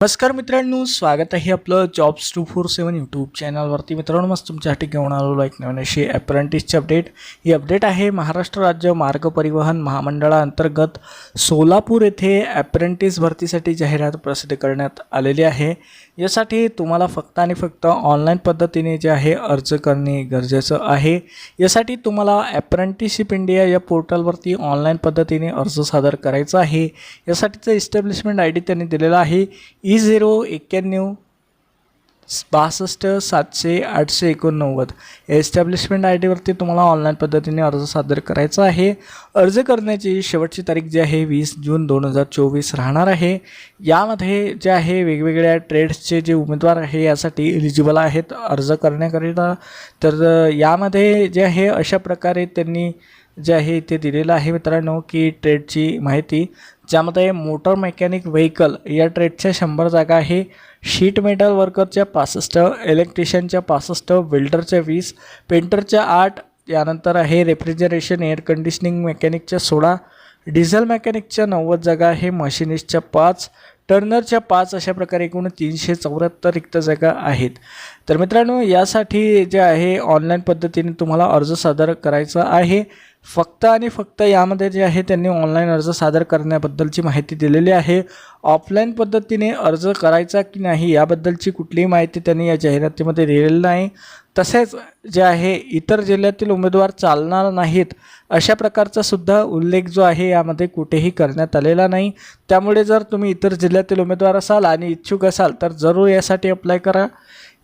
नमस्कार मित्रांनो स्वागत आहे आपलं jobs two four seven YouTube चॅनलवरती मित्रांनो मस्त तुमच्यासाठी घेऊन आलेलो एक नवीन अशी अप्रेंटिसची अपडेट ही अपडेट आहे महाराष्ट्र राज्य मार्ग परिवहन महामंडळाअंतर्गत सोलापूर येथे अप्रेंटिस भरतीसाठी जाहिरात प्रसिद्ध करण्यात आलेली आहे. यासाठी तुम्हाला फक्त आणि फक्त ऑनलाईन पद्धतीने जे आहे अर्ज करणे गरजेचं आहे. यासाठी तुम्हाला अप्रेंटिसशिप इंडिया या पोर्टलवरती ऑनलाईन पद्धतीने अर्ज सादर करायचा आहे. यासाठीचं इस्टॅब्लिशमेंट आय डी त्यांनी दिलेला आहे. E ई झिरो एक्क्याण्णव बासष्ट सातशे आठशे एकोणनव्वद. एस्टॅब्लिशमेंट आय डीवरती तुम्हाला ऑनलाईन पद्धतीने अर्ज सादर करायचा आहे. अर्ज करण्याची शेवटची तारीख जी आहे वीस जून दोन हजार चोवीस राहणार आहे. यामध्ये जे आहे वेगवेगळ्या ट्रेड्सचे जे उमेदवार आहे यासाठी एलिजिबल आहेत. अर्ज करण्याकरिता तर यामध्ये जे आहे अशा प्रकारे त्यांनी जे आहे इथे दिलेलं आहे मित्रांनो की ट्रेडची माहिती. ज्यामध्ये मोटर मेकॅनिक व्हेकल या ट्रेडच्या शंभर जागा आहे. शीट मेटल वर्करच्या पासष्ट इलेक्ट्रिशियनच्या पासष्ट वेल्डरच्या वीस पेंटरच्या आठ यानंतर आहे रेफ्रिजरेशन एअर कंडिशनिंग मेकॅनिकच्या सोळा डिझेल मेकॅनिकच्या नव्वद जागा आहे मशिनिस्टच्या पाच टर्नरच्या पाच अशा प्रकारे एकूण तीनशे चौऱ्याहत्तर रिक्त जागा आहेत. तर मित्रांनो यासाठी जे आहे ऑनलाईन पद्धतीने तुम्हाला अर्ज सादर करायचा आहे. फक्त आणि फक्त यामध्ये जे आहे त्यांनी ऑनलाईन अर्ज सादर करण्याबद्दलची माहिती दिलेली आहे. ऑफलाईन पद्धतीने अर्ज करायचा की नाही याबद्दलची कुठलीही माहिती त्यांनी या जाहिरातीमध्ये दिलेली नाही. तसेच जे आहे इतर जिल्ह्यातील उमेदवार चालणार नाहीत अशा प्रकारचा सुद्धा उल्लेख जो आहे यामध्ये कुठेही करण्यात आलेला नाही. त्यामुळे जर तुम्ही इतर जिल्ह्यातील उमेदवार असाल आणि इच्छुक असाल तर जरूर यासाठी अप्लाय करा.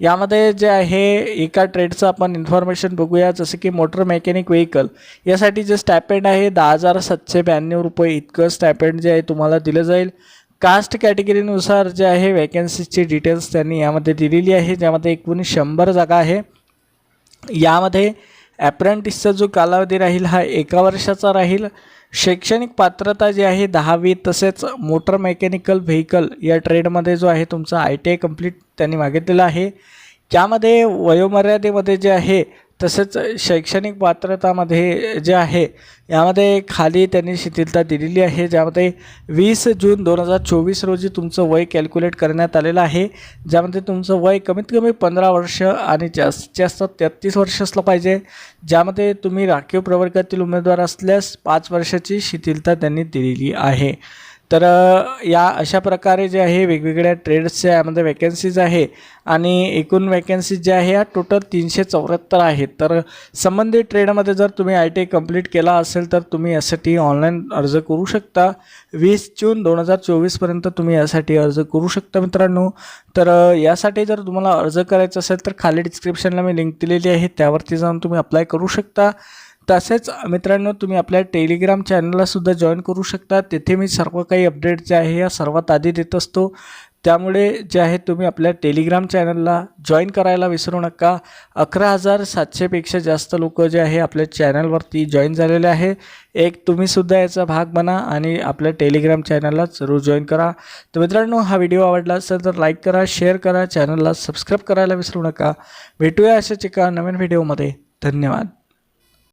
यामध्ये जे आहे एका ट्रेडचं आपण इन्फॉर्मेशन बघूया जसं की मोटर मेकॅनिक व्हेकल यासाठी जे स्टॅपेंड आहे दहा हजार सातशे ब्याण्णव रुपये इतकं स्टॅपेंड जे आहे तुम्हाला दिलं जाईल. कास्ट कॅटेगरीनुसार जे आहे वॅकन्सीची डिटेल्स त्यांनी यामध्ये दिलेली आहे ज्यामध्ये एकूण शंभर जागा आहे. यामध्ये ॲप्रेंटिसचा जो कालावधी राहील हा एका वर्षाचा राहील. शैक्षणिक पात्रता जी आहे दहावी तसेच मोटर मेकॅनिकल व्हेकल या ट्रेडमध्ये जो आहे तुमचा आय टी आय कंप्लीट त्यांनी मागितलेला आहे. त्यामध्ये वयोमर्यादेमध्ये जे आहे तसेच शैक्षणिक पात्रतामध्ये जे आहे यामध्ये खाली त्यांनी शिथिलता दिलेली आहे. ज्यामध्ये वीस जून दोन हजार चोवीस रोजी तुमचं वय कॅल्क्युलेट करण्यात आलेलं आहे. ज्यामध्ये तुमचं वय कमीत कमी पंधरा वर्ष आणि जास्तीत जास्त तेहत्तीस वर्ष असलं पाहिजे. ज्यामध्ये तुम्ही राखीव प्रवर्गातील उमेदवार असल्यास पाच वर्षाची शिथिलता त्यांनी दिलेली आहे. तर या अशा प्रकारे जे आहे वेगवेगळ्या ट्रेड्सच्या यामध्ये वॅकन्सीज आहे आणि एकूण वॅकन्सीज जे आहे या टोटल तीनशे चौऱ्याहत्तर आहेत. तर संबंधित ट्रेडमध्ये जर तुम्ही आय टी आय कंप्लीट केला असेल तर तुम्ही यासाठी ऑनलाईन अर्ज करू शकता. वीस जून दोन हजार चोवीसपर्यंत तुम्ही यासाठी अर्ज करू शकता मित्रांनो. तर यासाठी जर तुम्हाला अर्ज करायचा असेल तर खाली डिस्क्रिप्शनला मी लिंक दिलेली आहे त्यावरती जाऊन तुम्ही अप्लाय करू शकता. तसेच मित्रांनो तुम्ही आपल्या टेलिग्राम चॅनललासुद्धा जॉईन करू शकता. तेथे मी सर्व काही अपडेट जे आहे या सर्वात आधी देत असतो. त्यामुळे जे आहे तुम्ही आपल्या टेलिग्राम चॅनलला जॉईन करायला विसरू नका. अकरा हजार सातशेपेक्षा जास्त लोक जे आहे आपल्या चॅनलवरती जॉईन झालेले आहे. एक तुम्हीसुद्धा याचा भाग बना आणि आपल्या टेलिग्राम चॅनलला जरूर जॉईन करा. तर मित्रांनो हा व्हिडिओ आवडला असेल तर लाईक करा शेअर करा चॅनलला सबस्क्राईब करायला विसरू नका. भेटूया अशाच एका नवीन व्हिडिओमध्ये धन्यवाद.